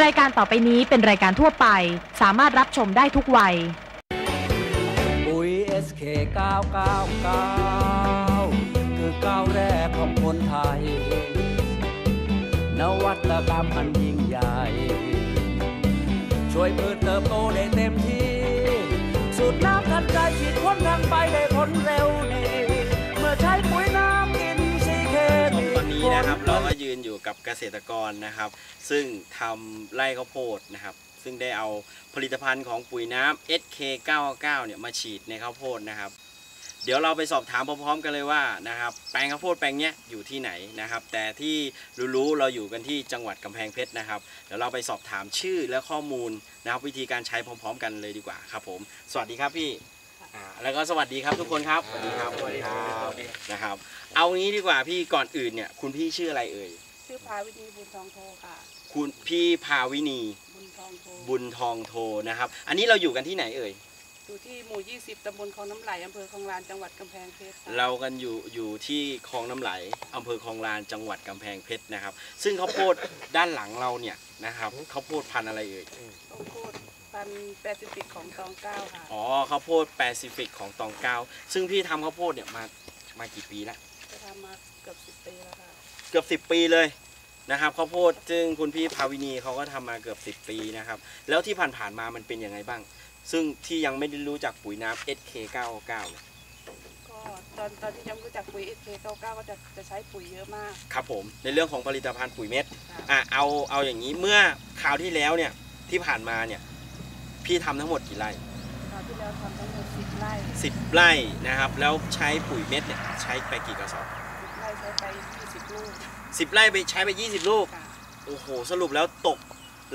รายการต่อไปนี้เป็นรายการทั่วไป สามารถรับชมได้ทุกวัย ปุ๋ย SK 999 คือก้าวแรกของคนไทย นวัตกรรมอันยิ่งใหญ่ ช่วยเพิ่มเติบ กับเกษตรกรนะครับ ซึ่งทำไร่ข้าวโพดนะครับ ซึ่งได้เอาผลิตภัณฑ์ของปุ๋ยน้ำ SK99 เนี่ยมาฉีดในข้าวโพดนะครับ เดี๋ยวเราไปสอบถามพร้อมๆกันเลยว่านะครับแปลงข้าวโพดแปลงเนี้ยอยู่ที่ไหนนะครับ แต่ที่รู้ๆเราอยู่กันที่จังหวัดกำแพงเพชรนะครับ เดี๋ยวเราไปสอบถามชื่อและข้อมูลนะครับ วิธีการใช้พร้อม ๆ กันเลยดีกว่าครับผม สวัสดีครับพี่อ่าแล้วก็สวัสดีครับทุกคนครับสวัสดีครับสวัสดีครับนะครับ เอางี้ดีกว่าพี่ก่อนอื่นเนี่ยคุณพี่ชื่ออะไรเอ่ย ชื่อพาวินีบุญทองโทค่ะ คุณพี่ภาวินีบุญทองโทบุญทองโทนะครับ อันนี้เราอยู่กันที่ไหนเอ่ย อยู่ที่หมู่ 20ตำบลคลองน้ำไหลอำเภอคลองลานจังหวัดกำแพงเพชรค่ะเรากันอยู่อยู่ที่คลองน้ำไหลอำเภอคลองลานจังหวัดกำแพงเพชรนะครับ ซึ่งข้าวโพด ด้านหลังเราเนี่ยนะครับข้าวโพดพันธุ์อะไรเอ่ยต้องพูดพันแปซิฟิกของตองเก้าค่ะอ๋อข้าวโพดแปซิฟิกของตองเก้าซึ่งพี่ทำข้าวโพดเนี่ยมามากี่ปีแล้วจะทำมาเกือบ10ปีแล้วค่ะ เกือบ 10 ปีเลยนะครับข้าวโพดซึ่งคุณพี่ภาวินีเขาก็ทำมาเกือบ 10 ปีนะครับ แล้วที่ผ่านๆมามันเป็นยังไงบ้าง ซึ่งที่ยังไม่ได้รู้จักปุ๋ยน้ำ SK99 เนี่ยก็ตอนตอนที่ยังไม่รู้จักปุ๋ย SK99 ก็จะจะใช้ปุ๋ยเยอะมาก ครับผม ในเรื่องของผลิตภัณฑ์ปุ๋ยเม็ดค่ะอะเอาเอาอย่างนี้เมื่อคราวที่แล้วเนี่ยที่ผ่านมาเนี่ยพี่ทำทั้งหมดกี่ไร่คราวที่แล้วทำทั้งหมด10ไร่10ไร่นะครับ แล้วใช้ปุ๋ยเม็ดเนี่ยใช้ไปกี่กระสอบ10ไร่ ใช้ไป20ลูก10ไร่ไปใช้ไป 20 ลูก ค่ะโอ้โห สรุปแล้วตก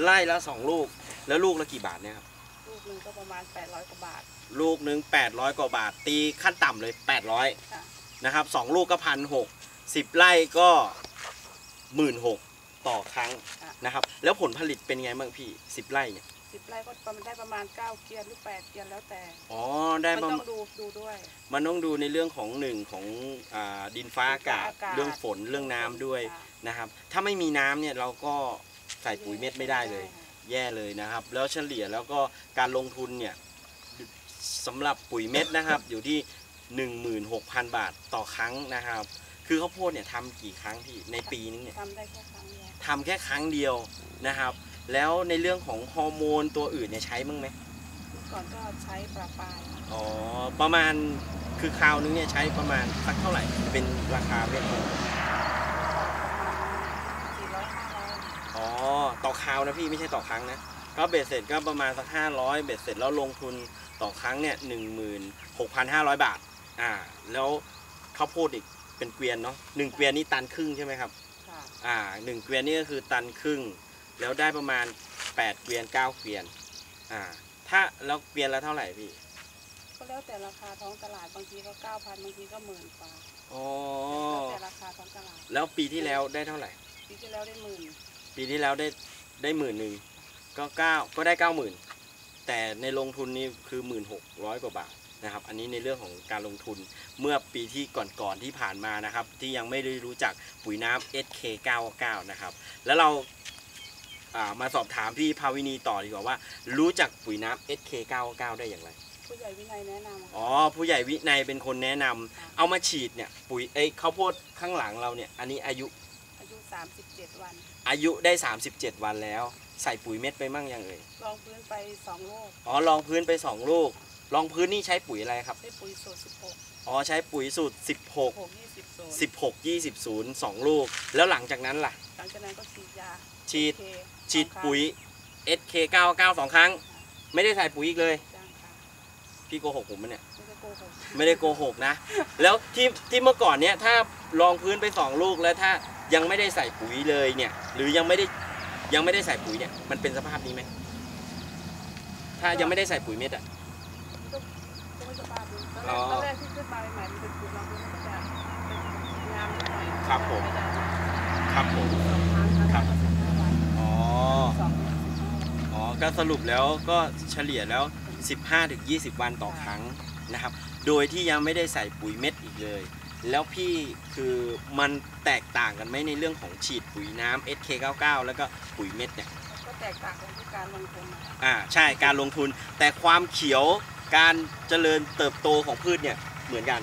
ไร่ละ2ลูก แล้วลูกละกี่บาทเนี่ยครับ ลูกหนึงก็ประมาณ 800กว่าบาทลูกหนึ่ง800 กว่าบาท ตีขั้นต่ำเลย800ค่ะนะครับสองลูกก็พันหกสิบไร่ก็หมื่นหกต่อครั้งค่ะนะครับ แล้วผลผลิตเป็นไงบ้างพี่10ไร่เนี่ย 10ไร่ก็ประมาณได้ประมาณ9เกียร์หรือ8เกียร์แล้วแต่อ๋อได้มันประต้มาอณงดูดูด้วย มันต้องดูในเรื่องของหนึ่งของอาดินฟ้าอากาศดินฟ้าอากาศ เรื่องฝนเรื่องน้ำด้วยค่ะนะครับถ้าไม่มีน้ำเนี่ยเราก็ใส่ปุ๋ยเม็ดไม่ได้เลยค่ะแย่เลยนะครับ แล้วเฉลี่ยแล้วก็การลงทุนเนี่ยสำหรับปุ๋ยเม็ดนะครับ อยู่ที่ 16,000 บาทต่อครั้งนะครับ คือข้าวโพดเนี่ยทำกี่ครั้งพี่ในปีนึงเนี่ย ทำได้แค่ครั้งเดียวทำแค่ครั้งเดียวนะครับ แล้วในเรื่องของฮอร์โมนตัวอื่นเนี่ยใช้บ้างไหมก่อนก็ใช้ปลาปลายอ๋อประมาณคือคราวนึงเนี่ยใช้ประมาณสักเท่าไหร่เป็นราคาเป็นสี่ร้อยห้าร้อยอ๋อต่อคราวนะพี่ไม่ใช่ต่อครั้งนะก็เบ็ดเสร็จก็ประมาณสักห้าร้อยเบ็ดเสร็จแล้วลงทุนต่อครั้งเนี่ยหนึ่งหมื่นหกพันห้าร้อยบาทอ่าแล้วข้าวโพดอีกเป็นเกวียนเนาะหนึ่งเกวียนนี่ตันครึ่งใช่ไหมครับค่ะอ่าหนึ่งเกวียนนี่ก็คือตันครึ่ง แล้วได้ประมาณแปดเกวียนเก้าเกวียน อ่า ถ้าแล้วเกวียนละเท่าไหร่พี่ ก็แล้วแต่ราคาท้องตลาดบางทีก็เก้าพันบางทีก็หมื่นกว่าอ๋อแล้วแต่ราคาท้องตลาด แล้วปีที่แล้วได้เท่าไหร่ ปีที่แล้วได้หมื่น ปีที่แล้วได้ได้หมื่นหนึ่งก็เก้าก็ได้เก้าหมื่นแต่ในลงทุนนี่คือหมื่นหกร้อยกว่าบาทนะครับ อันนี้ในเรื่องของการลงทุนเมื่อปีที่ก่อนๆที่ผ่านมานะครับ ที่ยังไม่ได้รู้จักปุ๋ยน้ำ SK99 นะครับ แล้วเราอ่า มาสอบถามพี่ภาวินีต่อดีกว่าว่า รู้จักปุ๋ยน้ำ SK99 ได้อย่างไร ผู้ใหญ่วินัยแนะนำอ๋อผู้ใหญ่วินัยเป็นคนแนะนำเอามาฉีดเนี่ยปุ๋ยเอ้ยข้าวโพดข้างหลังเราเนี่ยอันนี้อายุอายุ 37 วันอายุได้ 37 วันแล้ว ใส่ปุ๋ยเม็ดไปมั่งยังเอ่ยลองพื้นไป 2 โลกอ๋อลองพื้นไป2ลูก ลองพื้นนี่ใช้ปุ๋ยอะไรครับ ใช้ปุ๋ยสูตร16อ๋อใช้ปุ๋ยสูตร6 20โซน16 16 20 2 ลูก แล้วหลังจากนั้นล่ะ หลังจากนั้นก็ฉีดยาฉีด โอเคฉีดสองครั้งปุ๋ย SK99 สองครั้ง ไม่ได้ใส่ปุ๋ยอีกเลย จ้างค่ะพี่โกหกผมมั้ยเนี่ย ไม่ได้โกหกไม่ได้โกหกนะ แล้วที่ที่เมื่อก่อนเนี้ยถ้าลองพื้นไป2ลูกแล้วถ้ายังไม่ได้ใส่ปุ๋ยเลยเนี่ย หรือยังไม่ได้ยังไม่ได้ใส่ปุ๋ยเนี่ยมันเป็นสภาพนี้ไหมถ้ายังไม่ได้ใส่ปุ๋ยเม็ดอะก็ก็ไม่ สบายดีตอนแรอ๋กอตอนแรกที่ขึ้นมาใหม่ๆมันเป็นปุ๋ยลองพื้นมันก็จะเป็นงามนิดหน่อยครับผมไม่ได้ครับผมสองครั้งครับแล้วก็สิบห้าวันอ๋อสองเดือนสิบห้าวันอ๋อ ก็สรุปแล้วก็เฉลี่ยแล้ว 15-20 วันต่อครั้งนะครับ โดยที่ยังไม่ได้ใส่ปุ๋ยเม็ดอีกเลย แล้วพี่คือมันแตกต่างกันไหมในเรื่องของฉีดปุ๋ยน้ำ SK99 แล้วก็ปุ๋ยเม็ดเนี่ย ก็แตกต่างกันที่การลงทุนนะคะอ่า ใช่ การลงทุน แต่ความเขียว การเจริญเติบโตของพืชเนี่ยเหมือนกัน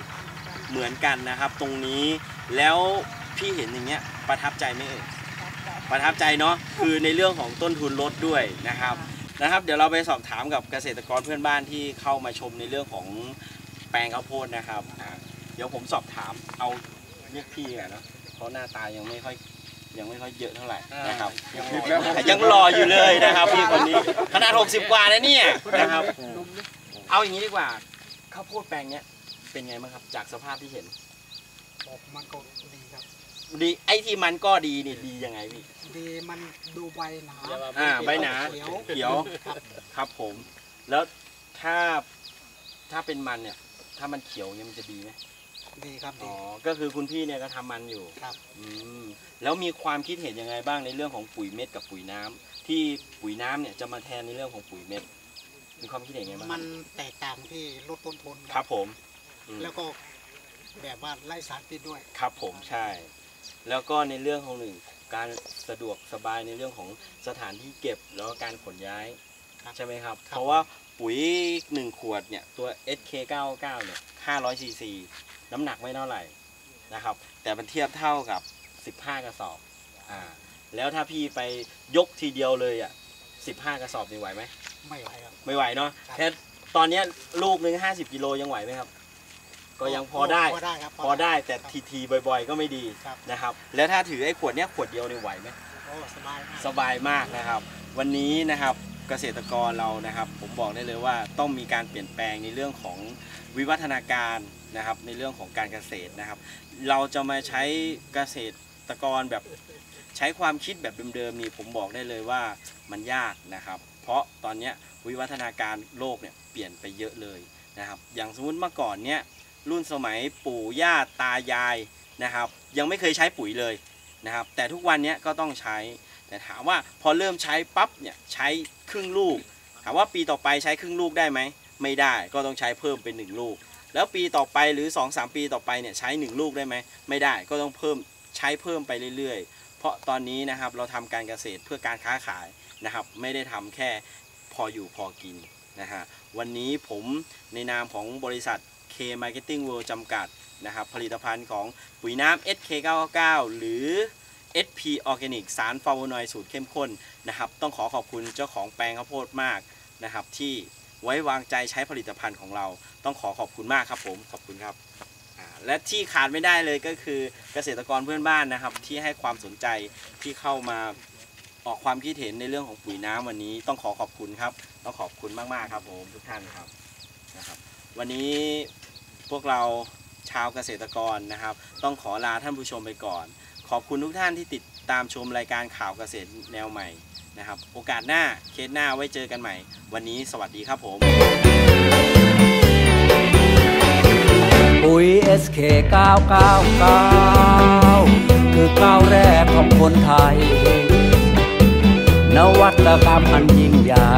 เหมือนกันนะครับ ตรงนี้แล้วพี่เห็นอย่างเงี้ยประทับใจไหมเอ่ยประทับใจเนาะคือในเรื่องของต้นทุนลดด้วยนะครับนะครับ เดี๋ยวเราไปสอบถามกับเกษตรกรเพื่อนบ้านที่เข้ามาชมในเรื่องของแปลงข้าวโพดนะครับอ่าเดี๋ยวผมสอบถามเอาเรียกพี่อะเนาะเพราะหน้าตายังไม่ค่อยยังไม่ค่อยเยอะเท่าไหร่นะครับยังรออยู่เลยนะครับพี่คนนี้ขนาด60 กว่านะเนี่ยนะครับ เอาอย่างนี้ดีกว่าข้าวโพดแปลงเนี้ยเป็นไงบ้างครับ จากสภาพที่เห็นบอกมันก็ดีครับ ดีไอ้ที่มันก็ดีนี่ดียังไงพี่ดีมันดูใบหนาอ่าใบหนาเขียวเขียวครับครับผม แล้วถ้าถ้าเป็นมันเนี่ย ถ้ามันเขียวเนี่ยมันจะดีไหมดีครับอ๋ดีอก็คือคุณพี่เนี่ยก็ทำมันอยู่ครับอืมแล้วมีความคิดเห็นยังไงบ้างในเรื่องของปุ๋ยเม็ดกับปุ๋ยน้ำที่ปุ๋ยน้ำเนี่ยจะมาแทนในเรื่องของปุ๋ยเม็ด มีความคิดเห็นยังไงบ้างมันแตกต่างที่ลดต้นทุนครับผมอืมแล้วก็แบบว่าไล่สารพิษด้วย ครับผมใช่ แล้วก็ในเรื่องของหนึ่งการสะดวกสบายในเรื่องของสถานที่เก็บแล้วก็การขนย้ายครับใช่ไหมครับครับ เพราะว่าปุ๋ย 1 ขวดเนี่ยตัว SK99 เนี่ย500 cc น้ำหนักไม่เท่าไหร่นะครับ แต่มันเทียบเท่ากับ 15 กระสอบอ่าแล้วถ้าพี่ไปยกทีเดียวเลยอะ15 กระสอบนี่ไหวไหม ไม่ไหวครับ ไม่ไหวเนาะครับแค่ตอนเนี้ยลูกหนึ่ง50กิโลยังไหวไหมครับ ก็ยังพอได้ พอได้ครับ พอได้แต่ครับทีทีๆบ่อย ๆ ก็ไม่ดีครับ นะครับ แล้วถ้าถือไอ้ขวดเนี้ยขวดเดียวเนี่ยไหวไหมโอ้สบายมากสบายมากนะครับ วันนี้นะครับเกษตรกรเรานะครับ ผมบอกได้เลยว่าต้องมีการเปลี่ยนแปลงในเรื่องของวิวัฒนาการนะครับในเรื่องของการเกษตรนะครับ เราจะมาใช้เกษตรกรแบบใช้ความคิดแบบเดิมๆนี่ผมบอกได้เลยว่ามันยากนะครับ เพราะตอนนี้วิวัฒนาการโลกเนี่ยเปลี่ยนไปเยอะเลยนะครับ อย่างสมมติเมื่อก่อนเนี่ยรุ่นสมัยปู่ย่าตายายนะครับ ยังไม่เคยใช้ปุ๋ยเลยนะครับ แต่ทุกวันนี้ก็ต้องใช้ แต่ถามว่าพอเริ่มใช้ปั๊บเนี่ยใช้ครึ่งลูก ถามว่าปีต่อไปใช้ครึ่งลูกได้ไหมไม่ได้ก็ต้องใช้เพิ่มเป็น 1 ลูก แล้วปีต่อไปหรือ 2-3 ปีต่อไปเนี่ยใช้ 1 ลูกได้ไหมไม่ได้ก็ต้องเพิ่มใช้เพิ่มไปเรื่อยๆ ราะตอนนี้นะครับเราทำการเกษตรเพื่อการค้าขายนะครับ ไม่ได้ทำแค่พออยู่พอกินนะฮะวันนี้ผมในนามของบริษัท K Marketing World จำกัดนะครับผลิตภัณฑ์ของปุ๋ยน้ำ SK99 หรือ SP Organic สารฟลาโวนอยด์สูตรเข้มข้นนะครับ ต้องขอขอบคุณเจ้าของแปลงข้าวโพดมากนะครับ ที่ไว้วางใจใช้ผลิตภัณฑ์ของเรา ต้องขอขอบคุณมากครับผม ขอบคุณครับ และที่ขาดไม่ได้เลยก็คือเกษตรกรเพื่อนบ้านนะครับ ที่ให้ความสนใจที่เข้ามาออกความคิดเห็นในเรื่องของปุ๋ยน้ำวันนี้ต้องขอขอบคุณครับ ต้องขอบคุณมากๆครับผมทุกท่านครับนะครับ วันนี้พวกเราชาวเกษตรกรนะครับ ต้องขอลาท่านผู้ชมไปก่อน ขอบคุณทุกท่านที่ติดตามชมรายการข่าวเกษตรแนวใหม่นะครับ โอกาสหน้าเคสหน้าไว้เจอกันใหม่ วันนี้สวัสดีครับผม ปุ๋ย SK 999 คือก้าวแรกของคนไทย นวัตกรรมอันยิ่งใหญ่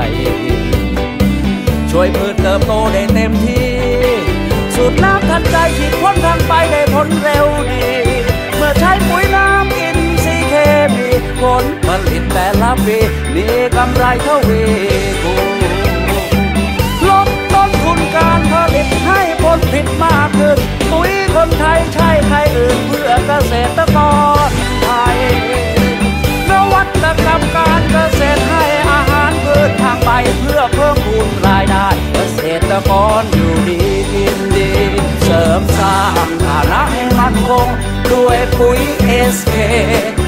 ช่วยพืชเติบโตได้เต็มที่ สูตรน้ำทันใจฉีดพ่นทางไปได้ผลเร็วดี เมื่อใช้ปุ๋ยน้ำอินทรีย์เคมีผลผลิตแต่ละปีมีกำไรเท่าวี เสริ